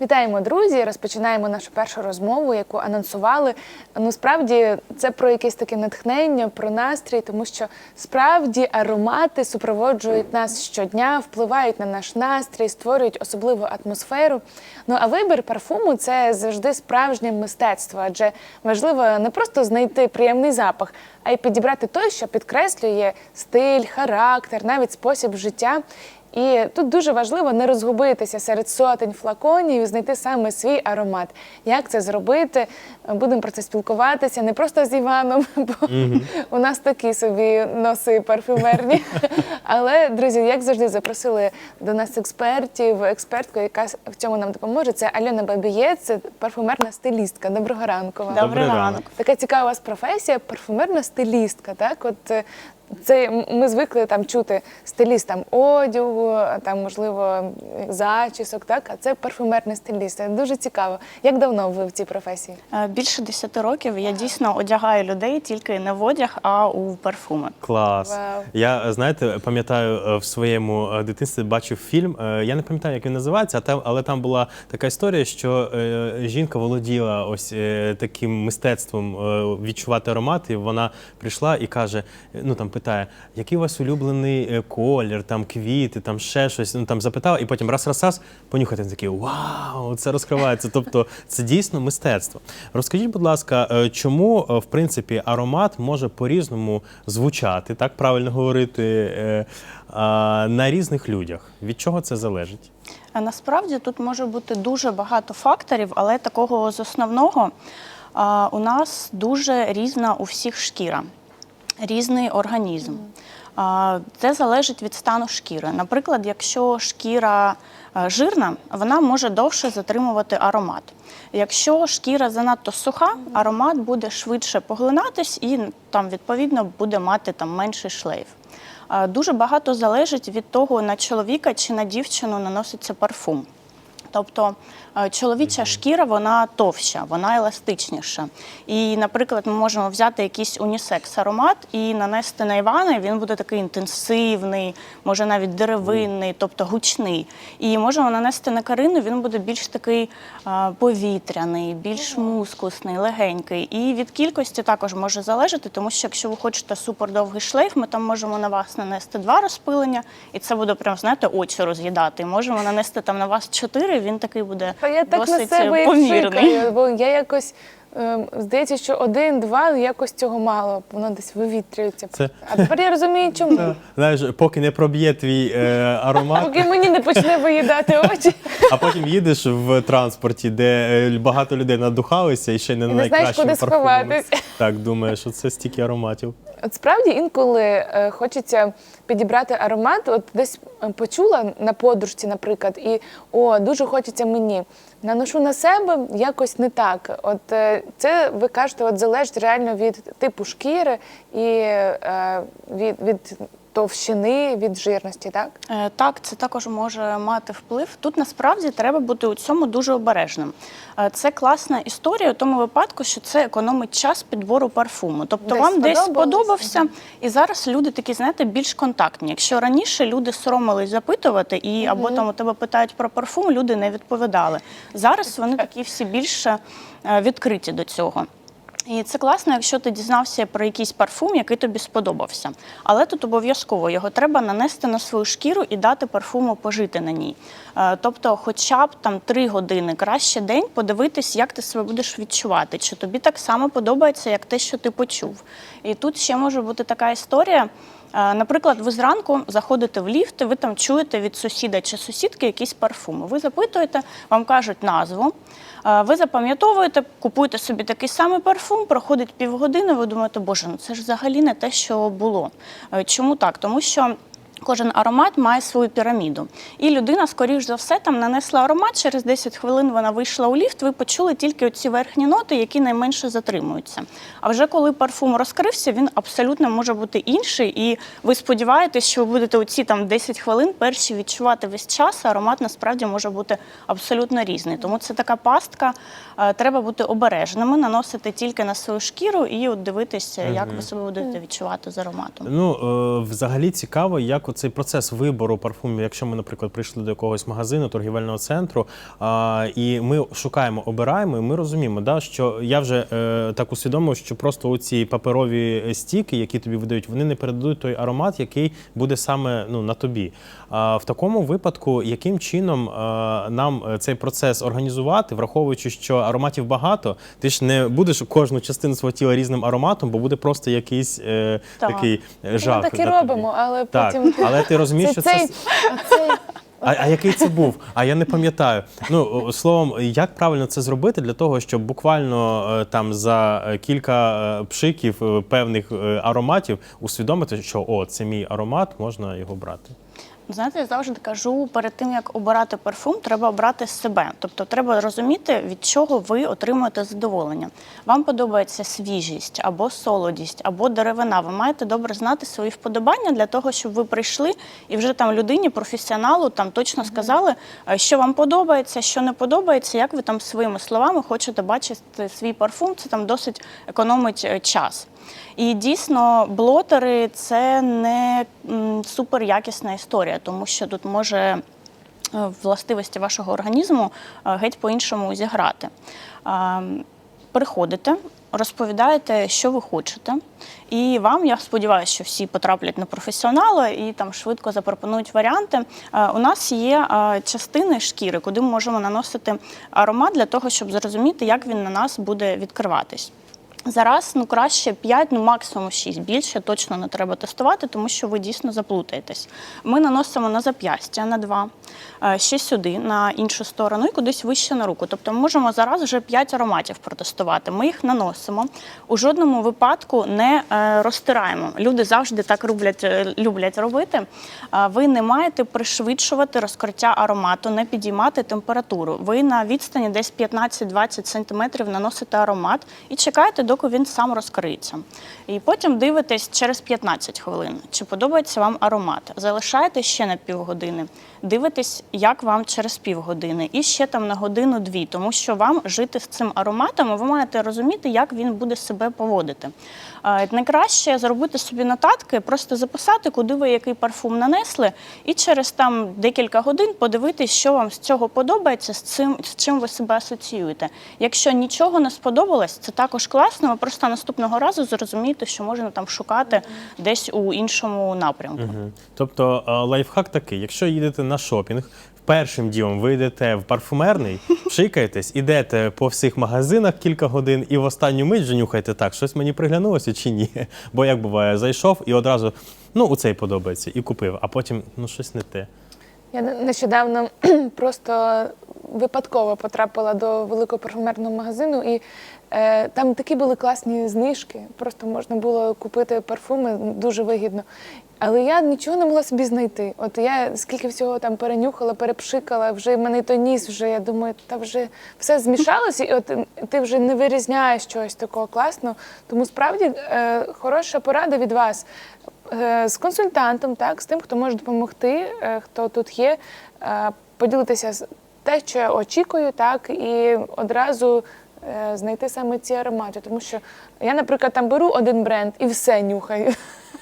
Вітаємо, друзі! Розпочинаємо нашу першу розмову, яку анонсували. Ну, справді, це про якесь таке натхнення, про настрій, тому що справді аромати супроводжують нас щодня, впливають на наш настрій, створюють особливу атмосферу. Ну а вибір парфуму це завжди справжнє мистецтво, адже важливо не просто знайти приємний запах, а й підібрати той, що підкреслює стиль, характер, навіть спосіб життя. І тут дуже важливо не розгубитися серед сотень флаконів і знайти саме свій аромат. Як це зробити? Будемо про це спілкуватися не просто з Іваном, бо у нас такі собі носи парфюмерні. Але, друзі, як завжди, запросили до нас експертів, експертку, яка в цьому нам допоможе. Це Альона Бабієць, парфюмерна стилістка. Доброго ранку вам. Добрий ранок. Така цікава у вас професія, парфумерна стилістка. Так, от е, це ми звикли там чути стиліст там одягу, там можливо зачісок, так а це парфумерний стиліст. Це Дуже цікаво. Як давно ви в цій професії? Е, Більше 10 років я дійсно одягаю людей тільки не в одяг, а у парфуми. Клас. Вау. Я знаєте, пам'ятаю е, в своєму е, дитинстві бачив фільм. Я не пам'ятаю, як він називається, а там, але там була така історія, що жінка володіла ось таким мистецтвом відчувати аромат. І вона прийшла і каже: ну там питає, який у вас улюблений е, колір, там квіти, там ще щось. Ну там запитала, і потім раз раз раз понюхати такий вау, це розкривається. Тобто це дійсно мистецтво. Розкажіть, будь ласка, е, чому е, в принципі аромат може по-різному звучати, так правильно говорити, на різних людях? Від чого це залежить? Насправді тут може бути дуже багато факторів, але такого з основного у нас дуже різна у всіх шкіра, різний організм. Це залежить від стану шкіри. Наприклад, якщо шкіра е, жирна, вона може довше затримувати аромат. Якщо шкіра занадто суха, аромат буде швидше поглинатись і там відповідно буде мати там менший шлейф. Дуже багато залежить від того, на чоловіка чи на дівчину наноситься парфум. Тобто е, чоловіча шкіра вона товща, вона еластичніша. І, наприклад, ми можемо взяти якийсь унісекс аромат і нанести на Івана, і він буде такий інтенсивний, може навіть деревинний, тобто гучний. І можемо нанести на Карину, він буде більш такий е, повітряний, більш мускусний, легенький. І від кількості також може залежати, тому що якщо ви хочете супердовгий шлейф, ми там можемо на вас нанести два розпилення, і це буде прям, знаєте, очі роз'їдати. Можемо нанести там на вас чотири, він такий буде А я так на себе і помірний. бо я якось. Ем, Здається, що один-два якось цього мало, воно десь вивітрюється. Це- А тепер я розумію, чому. Знаєш, поки не проб'є твій е, аромат, Поки мені не почне виїдати очі. а потім їдеш в транспорті, де е, багато людей надухалися і ще не не знаєш, куди сховатись. Так, думаєш, що це стільки ароматів. От справді інколи е, хочеться підібрати аромат. От десь е, почула на подружці, наприклад, і о, дуже хочеться мені. Наношу на себе якось не так. От це ви кажете, от залежить реально від типу шкіри і е, від, від товщини, від жирності, так? Е, Так, це також може мати вплив. Тут насправді треба бути у цьому дуже обережним. Е, Це класна історія у тому випадку, що це економить час підбору парфуму. Тобто Десь вам десь сподобався, і зараз люди такі, знаєте, більш контактні. Якщо раніше люди соромились запитувати, і або там у тебе питають про парфум, люди не відповідали. Зараз вони такі всі більше е, відкриті до цього. І це класно, якщо ти дізнався про якийсь парфум, який тобі сподобався. Але тут обов'язково його треба нанести на свою шкіру і дати парфуму пожити на ній. Е, Тобто, хоча б там три години, краще день, подивитись, як ти себе будеш відчувати, чи тобі так само подобається, як те, що ти почув. І тут ще може бути така історія. Е, Наприклад, ви зранку заходите в ліфт, ви там чуєте від сусіда чи сусідки якісь парфуми. Ви запитуєте, вам кажуть назву. е, Ви запам'ятовуєте, купуєте собі такий самий парфум, проходить півгодини, ви думаєте, боже, ну це ж взагалі не те, що було. Е, Чому так? Тому що Кожен аромат має свою піраміду. І людина, скоріш за все, там нанесла аромат, через 10 хвилин вона вийшла у ліфт, ви почули тільки оці верхні ноти, які найменше затримуються. А вже коли парфум розкрився, він абсолютно може бути інший, і ви сподіваєтесь, що ви будете оці там 10 хвилин перші відчувати весь час, а аромат насправді може бути абсолютно різний. Тому це така пастка. Е, Треба бути обережними, наносити тільки на свою шкіру і от дивитися, як ви себе будете відчувати з ароматом. Ну, е, взагалі цікаво, як як оцей процес вибору парфумів, якщо ми, наприклад, прийшли до якогось магазину, торгівельного центру, а, і ми шукаємо, обираємо, і ми розуміємо, да, що я вже е, так усвідомив, що просто оці паперові стіки, які тобі видають, вони не передадуть той аромат, який буде саме ну, на тобі. А, в такому випадку, яким чином е, нам е, цей процес організувати, враховуючи, що ароматів багато, ти ж не будеш кожну частину свого тіла різним ароматом, бо буде просто якийсь е, Так. такий е, Ми так і робимо, але Так, потім але ти розумієш, що це. А, а який це був? А я не пам'ятаю. Ну словом, як правильно це зробити для того, щоб буквально е, там за е, кілька е, пшиків певних ароматів усвідомити, що о, це мій аромат, можна його брати. Знаєте, я завжди кажу, перед тим як обирати парфум, треба обрати себе. Тобто треба розуміти, від чого ви отримуєте задоволення. Вам подобається свіжість або солодість, або деревина. Ви маєте добре знати свої вподобання для того, щоб ви прийшли і вже там людині, професіоналу, там точно сказали, е, що вам подобається, що не подобається, як ви там своїми словами хочете бачити свій парфум. Це там досить економить е, час. І дійсно, блотери це не суперякісна історія, тому що тут може е, властивості вашого організму е, геть по-іншому зіграти. Приходите, розповідаєте, що ви хочете, і вам, я сподіваюся, що всі потраплять на професіонала і там швидко запропонують варіанти. Е, У нас є е, частини шкіри, куди ми можемо наносити аромат для того, щоб зрозуміти, як він на нас буде відкриватись. Зараз ну краще 5, ну максимум 6. Більше точно не треба тестувати, тому що ви дійсно заплутаєтесь. Ми наносимо на зап'ястя на 2, ще сюди, на іншу сторону і кудись вище на руку. Тобто ми можемо зараз вже 5 ароматів протестувати. Ми їх наносимо. У жодному випадку не е, розтираємо. Люди завжди так люблять, е, люблять робити. Ви не маєте пришвидшувати розкриття аромату, не підіймати температуру. Ви на відстані десь 15-20 см наносите аромат і чекаєте, доки він сам розкриється. І потім дивитесь через 15 хвилин, чи подобається вам аромат. Залишаєте ще на півгодини, дивитесь, як вам через півгодини, і ще там на годину-дві, тому що вам жити з цим ароматом, ви маєте розуміти, як він буде себе поводити. Найкраще зробити собі нотатки, просто записати, куди ви який парфум нанесли, і через там декілька годин подивитись, що вам з цього подобається, з цим з чим ви себе асоціюєте. Якщо нічого не сподобалось, це також класно. Ви просто наступного разу зрозумієте, що можна там шукати десь у іншому напрямку. Мгм. Тобто лайфхак такий: якщо їдете на шопінг, першим ділом ви йдете в парфумерний, шикаєтесь, ідете по всіх магазинах кілька годин і в останню мить вже нюхаєте так, щось мені приглянулося чи ні. Бо як буває, зайшов і одразу ну у цей подобається і купив, а потім ну щось не те. Я не- нещодавно просто випадково потрапила до великого парфумерного магазину, і е, там такі були класні знижки. Просто можна було купити парфуми дуже вигідно. Але я нічого не могла собі знайти. От я скільки всього там перенюхала, перепшикала, вже в мене той ніс, вже я думаю, та вже все змішалося, і от ти вже не вирізняєш чогось такого класного. Тому справді е, хороша порада від вас е, з консультантом, так, з тим, хто може допомогти, е, хто тут є, е, поділитися те, що я очікую, так, і одразу е, знайти саме ці аромати. Тому що я, наприклад, там беру один бренд і все нюхаю.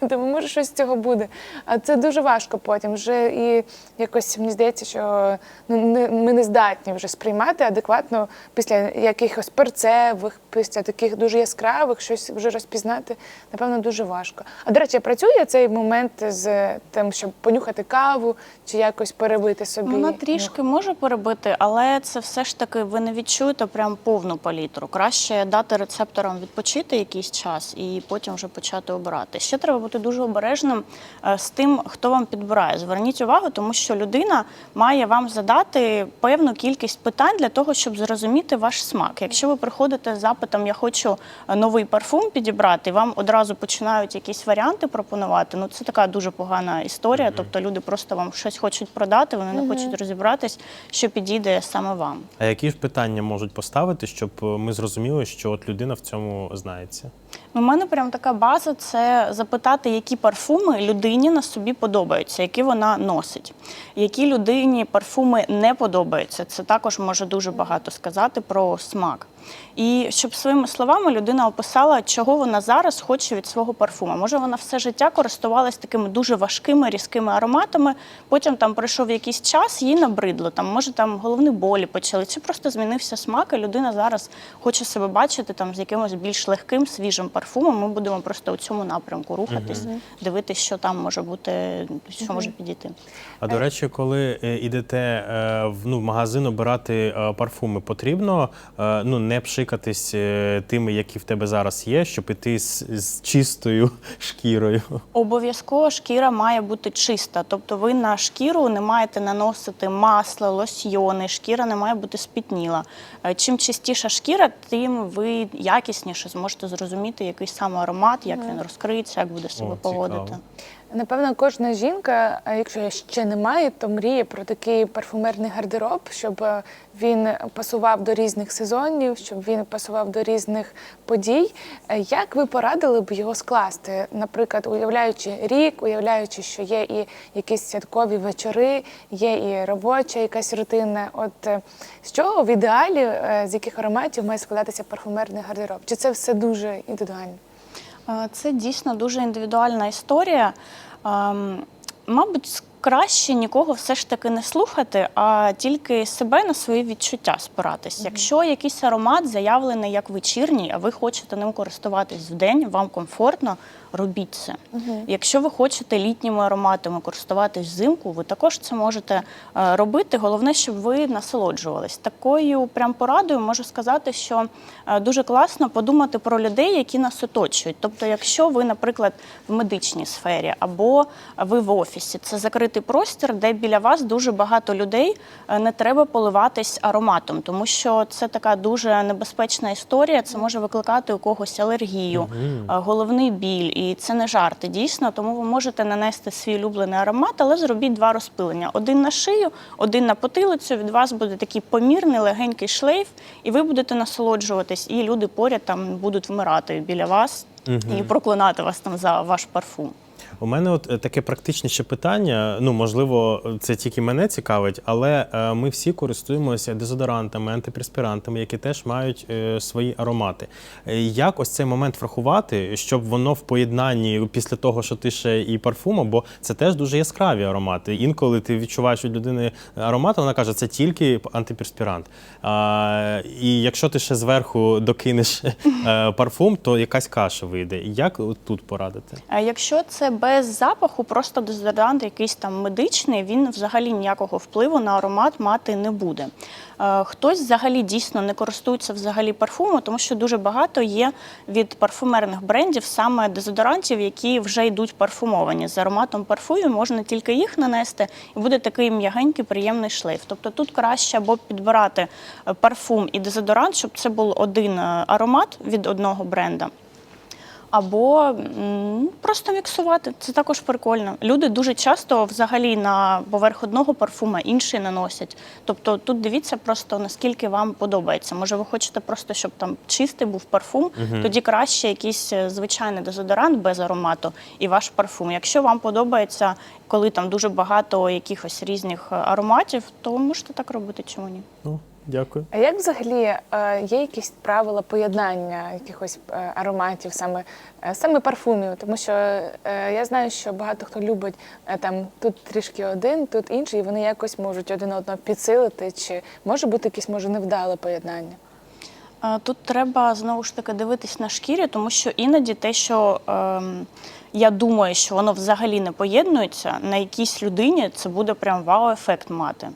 Тому може щось з цього буде. А це дуже важко потім. Вже і якось мені здається, що ну, не, ми не здатні вже сприймати адекватно після якихось перцевих, після таких дуже яскравих, щось вже розпізнати, напевно, дуже важко. А до речі, працює цей момент з тим, щоб понюхати каву чи якось перебити собі. Вона трішки може перебити, але це все ж таки ви не відчуєте прям повну палітру. Краще дати рецепторам відпочити якийсь час і потім вже почати обирати. Ще треба бути дуже обережним е, з тим, хто вам підбирає. Зверніть увагу, тому що людина має вам задати певну кількість питань для того, щоб зрозуміти ваш смак. Якщо ви приходите з запитом Я хочу е, новий парфум підібрати, і вам одразу починають якісь варіанти пропонувати. Ну це така дуже погана історія. Тобто люди просто вам щось хочуть продати, вони не хочуть розібратись, що підійде саме вам. А які ж питання можуть поставити, щоб е, ми зрозуміли, що от людина в цьому знається? У мене прям така база це запитати, які парфуми людині на собі подобаються, які вона носить. Які людині парфуми не подобаються. Це також може дуже багато сказати про смак. І щоб своїми словами людина описала, чого вона зараз хоче від свого парфума. Може, вона все життя користувалась такими дуже важкими різкими ароматами. Потім там пройшов якийсь час, їй набридло. Там може там головні болі почали. Чи просто змінився смак, і людина зараз хоче себе бачити там з якимось більш легким, свіжим парфумом. Ми будемо просто у цьому напрямку рухатись, дивитись, що там може бути, що може підійти. А до речі, коли е, йдете е, в ну, в магазин обирати е, парфуми, потрібно ну, не пшикатись е, тими, які в тебе зараз є, щоб іти з, з чистою шкірою. Обов'язково шкіра має бути чиста, тобто ви на шкіру не маєте наносити масло, лосьйони, шкіра не має бути спітніла. Е, Чим чистіша шкіра, тим ви якісніше зможете зрозуміти, який саме аромат, як він розкриється, як буде себе О, поводити. Напевно, кожна жінка, а якщо ще не має, то мріє про такий парфумерний гардероб, щоб е, він пасував до різних сезонів, щоб він пасував до різних подій. Е, Як ви порадили б його скласти? Наприклад, уявляючи рік, уявляючи, що є і якісь святкові вечори, є і робоча якась рутина. От е, з чого в ідеалі, е, з яких ароматів має складатися парфумерний гардероб? Чи це все дуже індивідуально? Е, Це дійсно дуже індивідуальна історія. Ем, Мабуть, краще нікого все ж таки не слухати, а тільки себе на свої відчуття спиратись. Якщо якийсь аромат заявлений як вечірній, а ви хочете ним користуватись вдень, вам комфортно, робіть це. Якщо ви хочете літніми ароматами користуватись взимку, ви також це можете е, робити. Головне, щоб ви насолоджувались. Такою прям порадою можу сказати, що е, дуже класно подумати про людей, які нас оточують. Тобто, якщо ви, наприклад, в медичній сфері або ви в офісі, це закритий простір, де біля вас дуже багато людей, е, не треба поливатись ароматом, тому що це така дуже небезпечна історія. Це може викликати у когось алергію, е, головний біль, і це не жарти дійсно. Тому ви можете нанести свій улюблений аромат, але зробіть два розпилення: один на шию, один на потилицю. Від вас буде такий помірний легенький шлейф, і ви будете насолоджуватись, і люди поряд там будуть вмирати біля вас і проклинати вас там за ваш парфум. У мене от е, таке практичне ще питання. Ну, можливо, це тільки мене цікавить, але е, ми всі користуємося дезодорантами, антиперспірантами, які теж мають е, свої аромати. Як ось цей момент врахувати, щоб воно в поєднанні після того, що ти ще і парфумом, бо це теж дуже яскраві аромати. Інколи ти відчуваєш від людини аромат, вона каже, це тільки антиперспірант. А, і якщо ти ще зверху докинеш парфум, то якась каша вийде. Як тут порадити? А якщо це без запаху, просто дезодорант якийсь там медичний, він взагалі ніякого впливу на аромат мати не буде. Е, Хтось взагалі дійсно не користується взагалі парфумом, тому що дуже багато є від парфумерних брендів саме дезодорантів, які вже йдуть парфумовані. З ароматом парфумів можна тільки їх нанести, і буде такий м'ягенький, приємний шлейф. Тобто тут краще або підбирати е, парфум і дезодорант, щоб це був один е, аромат від одного бренда. Або просто міксувати. Це також прикольно. Люди дуже часто взагалі на поверх одного парфума інший наносять. Тобто тут дивіться просто наскільки вам подобається. Може, ви хочете просто, щоб там чистий був парфум, тоді краще якийсь е, звичайний дезодорант без аромату і ваш парфум. Якщо вам подобається, коли там дуже багато якихось різних е, ароматів, то можете так робити, чому ні? Дякую. А як взагалі е, є якісь правила поєднання якихось е, ароматів, саме, е, саме парфумів? Тому що я знаю, що багато хто любить там тут трішки один, тут інший, і вони якось можуть один одного підсилити. Чи може бути якесь може невдале поєднання? Тут треба знову ж таки дивитись на шкірі, тому що іноді те, що ем, я думаю, що воно взагалі не поєднується, на якійсь людині це буде прям вау-ефект мати.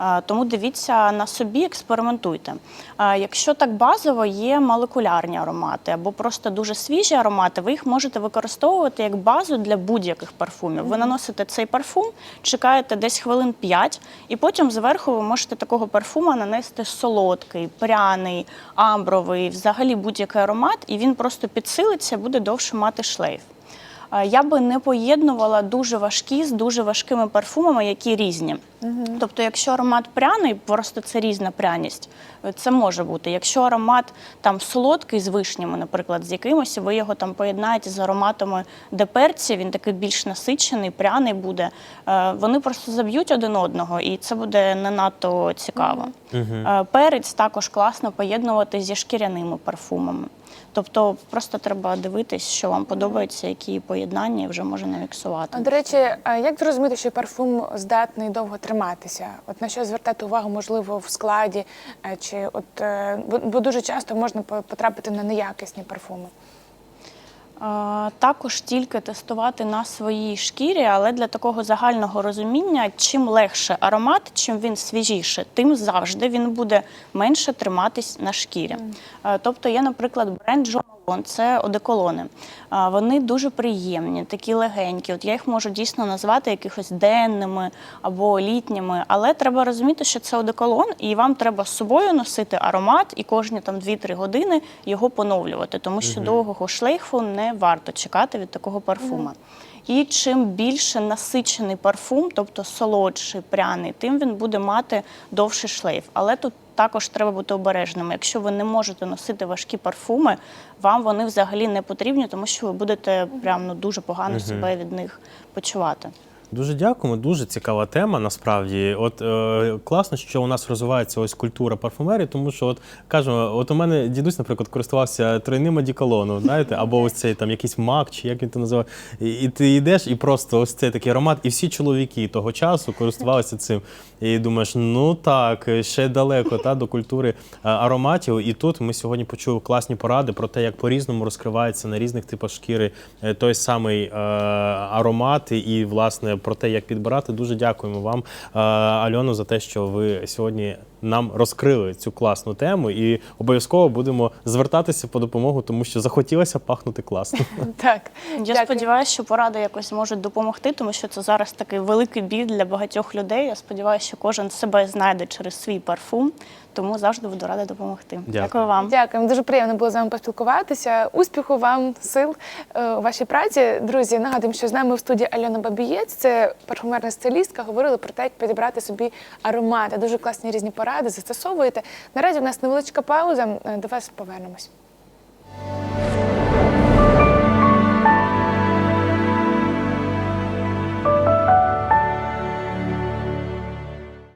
Е, Тому дивіться на собі, експериментуйте. Якщо так базово, є молекулярні аромати або просто дуже свіжі аромати, ви їх можете використовувати як базу для будь-яких парфумів. Ви наносите цей парфум, чекаєте десь хвилин 5, і потім зверху ви можете такого парфума нанести солодкий, пряний, амбровий, взагалі будь-який аромат, і він просто підсилиться, буде довше мати шлейф. Е, Я би не поєднувала дуже важкі з дуже важкими парфумами, які різні. Тобто, якщо аромат пряний, просто це різна пряність, е, це може бути. Якщо аромат там солодкий з вишнями, наприклад, з якимось, ви його там поєднаєте з ароматами де перці, він такий більш насичений, пряний буде. е, Вони просто заб'ють один одного, і це буде не надто цікаво. Е, Перець також класно поєднувати зі шкіряними парфумами. Тобто просто треба дивитись, що вам подобається, які поєднання, і вже можна міксувати. А, До речі, як зрозуміти, що парфум здатний довго триматися? От на що звертати увагу, можливо, в складі, е, чи от е, бо, дуже часто можна по- потрапити на неякісні парфуми. Також тільки тестувати на своїй шкірі, але для такого загального розуміння, чим легше аромат, чим він свіжіше, тим завжди він буде менше триматись на шкірі. Тобто є, наприклад, бренд Malone, це одеколони. Вони дуже приємні, такі легенькі. От я їх можу дійсно назвати якихось денними або літніми, але треба розуміти, що це одеколон, і вам треба з собою носити аромат і кожні там 2-3 години його поновлювати, тому що довгого шлейфу не варто чекати від такого парфума. І чим більше насичений парфум, тобто солодший, пряний, тим він буде мати довший шлейф. Але тут також треба бути обережними. Якщо ви не можете носити важкі парфуми, вам вони взагалі не потрібні, тому що ви будете прям ну дуже погано себе від них почувати. Дуже дякуємо. Дуже цікава тема. Насправді, от е, класно, що у нас розвивається ось культура парфумерії, тому що от кажемо, от у мене дідусь, наприклад, користувався тройним одіколоном, знаєте, або ось цей там якийсь мак, чи як він це називає. І, і ти йдеш, і просто ось цей такий аромат, і всі чоловіки того часу користувалися цим. І думаєш, ну так, ще далеко та до культури е, ароматів. І тут ми сьогодні почули класні поради про те, як по-різному розкривається на різних типах шкіри е, той самий е, аромат, і власне про те, як підбирати. Дуже дякуємо вам, е, Альоно, за те, що ви сьогодні нам розкрили цю класну тему. І обов'язково будемо звертатися по допомогу, тому що захотілося пахнути класно. Так, Я дякую. сподіваюся, що поради якось можуть допомогти, тому що це зараз такий великий біль для багатьох людей. Я сподіваюся, що кожен себе знайде через свій парфум, тому завжди буду рада допомогти. Дякую. вам. Дякую, дуже приємно було з вами поспілкуватися. Успіху вам, сил е, у вашій праці. Друзі, нагадуємо, що з нами в студії Альона Бабієць, це парфумерна стилістка. Говорили про те, як підібрати собі аромати. Дуже класні різні поради. Ради застосовуєте. Наразі в нас невеличка пауза. Е, до вас повернемось.